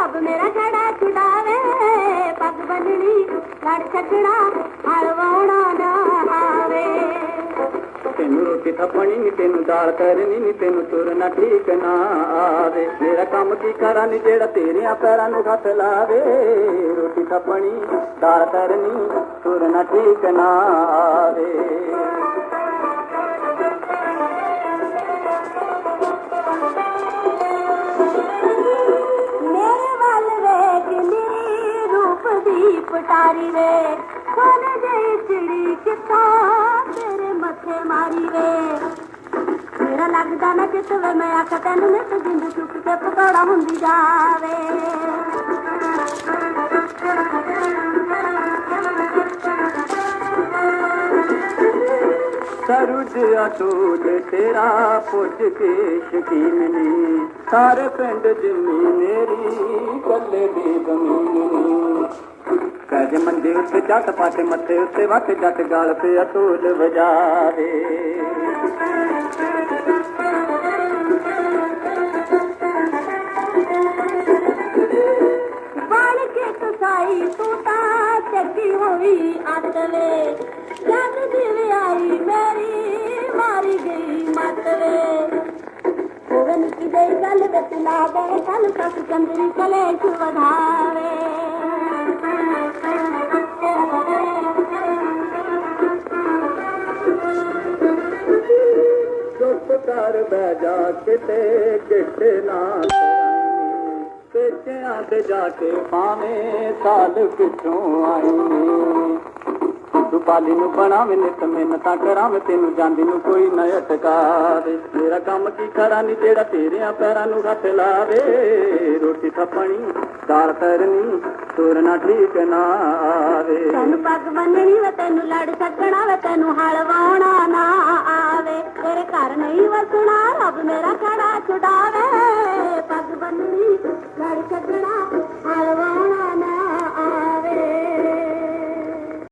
ਮੇਰਾ ਖੜਾ ਛੁਡਾਵੇ? ਪੱਗ ਬੰਨਣੀ, ਲੜ ਛੱਡਣਾ ਹਲਵਾਉਣਾ ਨਾ ਆਵੇ। ਤੈਨੂੰ ਰੋਟੀ ਥੱਪਣੀ, ਨੀ ਤੈਨੂੰ ਦਾਲ ਕਰਨੀ, ਨੀ ਤੈਨੂੰ ਤੁਰਨਾ ਠੀਕ ਨਾ ਆਵੇ। ਮੇਰਾ ਕੰਮ ਕੀ ਕਰਾਂ, ਨੀ ਜਿਹੜਾ ਤੇਰਿਆਂ ਪੈਰਾਂ ਨੂੰ ਹੱਥ ਲਾਵੇ। ਰੋਟੀ ਥੱਪਣੀ, ਦਾਲ ਕਰਨੀ ਤੁਰਨਾ ਠੀਕ ਨਾ ਆਵੇ। ਦੀ ਪਟਾਰੀ ਵੇ ਕੋਨ ਜਈ ਚਿੜੀ ਕਿੱਥੋਂ ਤੇਰੇ ਮੱਥੇ ਮਾਰੀ ਵੇ ਮੇਰਾ ਲੱਗਦਾ ਨਾ ਚਿੱਤ ਵੇ ਮੈਂ ਆਖ ਤੈਨੂੰ ਨਿਤ ਜਿੰਦ ਚੁੱਕ ਕੇ ਪਕੌੜਾ ਹੁੰਦੀ ਜਾਵੇ। ਸਰੁਜ ਅਟੂਟ ਤੇਰਾ ਪੁੱਛ ਕੇ ਸ਼ਕੀਨ ਨੀ। ਸਾਰੇ ਪਿੰਡ ਜਿੰਨੀ ਮੇਰੀ ਕੱਲੇ ਦੀ ਜ਼ਮੀਨ ਨੀ। ਕਾਜ ਮੰਦੇ ਉੱਤੇ ਜੱਟ ਪਾਟੇ ਮੱਥੇ ਉੱਤੇ ਵੱਟ ਜੱਟ ਗਾਲ ਤੇ ਅਟੂਟ ਵਜਾਵੇ। ਚੱਕੀ ਹੋਈ ਜਦ ਦਿਲ ਆਈ, ਮੇਰੀ ਮਾਰੀ ਗਈ ਮਤਲੇ ਹੋਵੇ ਨਿੱਕੀ ਜਿਹੀ ਗੱਲ ਵਿੱਚ ਲਾ ਕੱਲ ਤੱਕ ਚੰਦਰੀ ਕਲੇਸ਼ ਵਧਾਵੇ। ਚੁੱਪ ਕਰ ਬੈ ਜਾ ਕਿਤੇ ਕਿਤੇ ਨਾ ਪੇਚਿਆਂ ਤੇ ਜਾ ਕੇ ਪਾਵੇਂ ਸਾਲ ਪਿੱਛੋਂ ਆਈ ਤੂੰ ਪਾਲੀ ਨੂੰ ਬਣਾਵੇਂ ਨਿਤ ਮਿੰਨਤਾਂ ਕਰਾਵੇਂ, ਤੈਨੂੰ ਜਾਂਦੀ ਨੂੰ ਕੋਈ ਨਾ ਅਟਕਾਵੇ। ਮੇਰਾ ਕੰਮ ਕੀ ਖੜਾ ਨਹੀਂ ਜਿਹੜਾ ਤੇਰਿਆਂ ਪੈਰਾਂ ਨੂੰ ਹੱਥ ਲਾਵੇ। ਰੋਟੀ ਥੱਪਣੀ ਦਾਲ ਤਰਨੀ ਤੁਰਨਾ ਠੀਕ ਨਾ ਆਵੇ। ਤੈਨੂੰ ਪੱਗ ਬੰਨਣੀ ਵੇ, ਤੈਨੂੰ ਲੜ ਛੱਡਣਾ ਵਾ, ਤੈਨੂੰ ਹਲਵਾਉਣਾ ਨਾ ਆਵੇ। ਤੇਰੇ ਘਰ ਨਹੀਂ ਵਸਣਾ, ਰੱਬ ਮੇਰਾ ਖੜਾ ਛੁਡਾਵੇ। ਪੱਗ ਬੰਨਣੀ ਲੜ ਛੱਡਣਾ ਹਲਵਾ